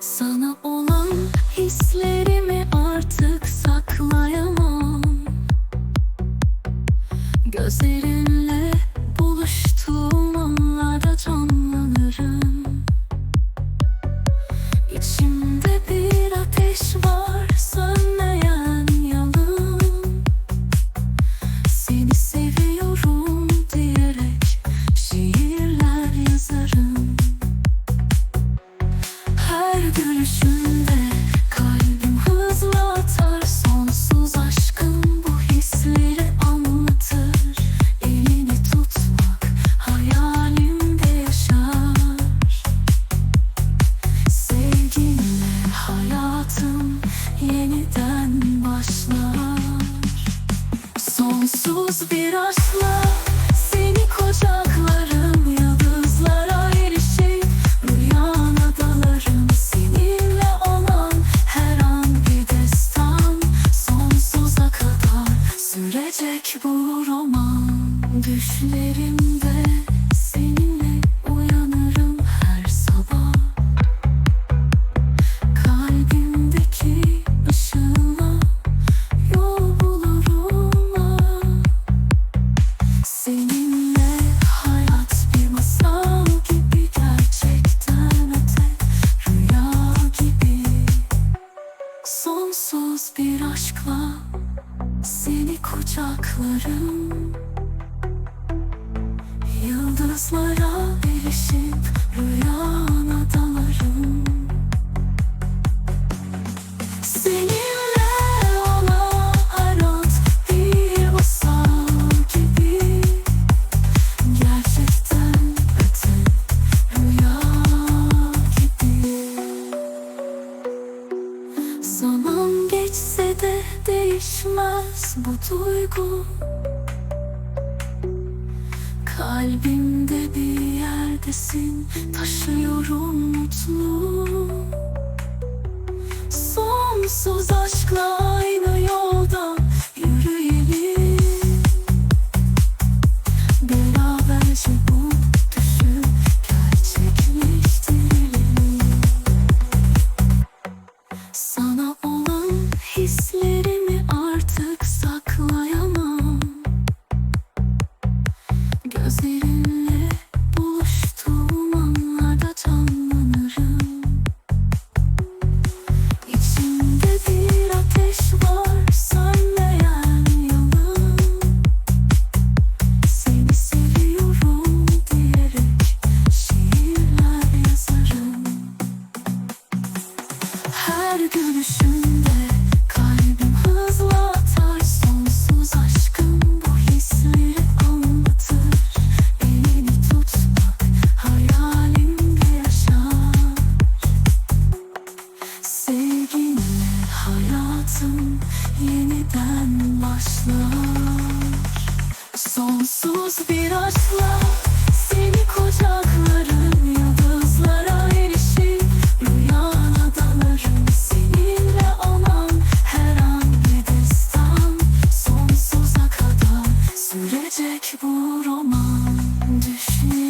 Sana olan hislerimi artık saklayamam. Gözlerinle buluştuğum anlarda canlanırım. İçimde gülüşünde kalbim hızla Sonsuz aşkım bu hisleri anlatır. Elini tutmak hayalimde yaşar. Sevginle hayatım yeniden başlar. Sonsuz bir aşkla Düşlerimde seninle uyanırım her sabah. Kalbimdeki ışığına yol bulurum. Seninle hayat bir masal gibi gerçekten öte rüya gibi. Sonsuz bir aşkla seni kucaklarım değişmez bu duygu. Kalbimde bir yerdesin taşıyorum mutluluğu Her gülüşünde kalbim hızla atar. Sonsuz aşkım bu hisleri anlatır. Elini tutmak hayalimde yaşar. Sevginle hayatım yeniden başlar. Sonsuz bir aşkla bu roman düşler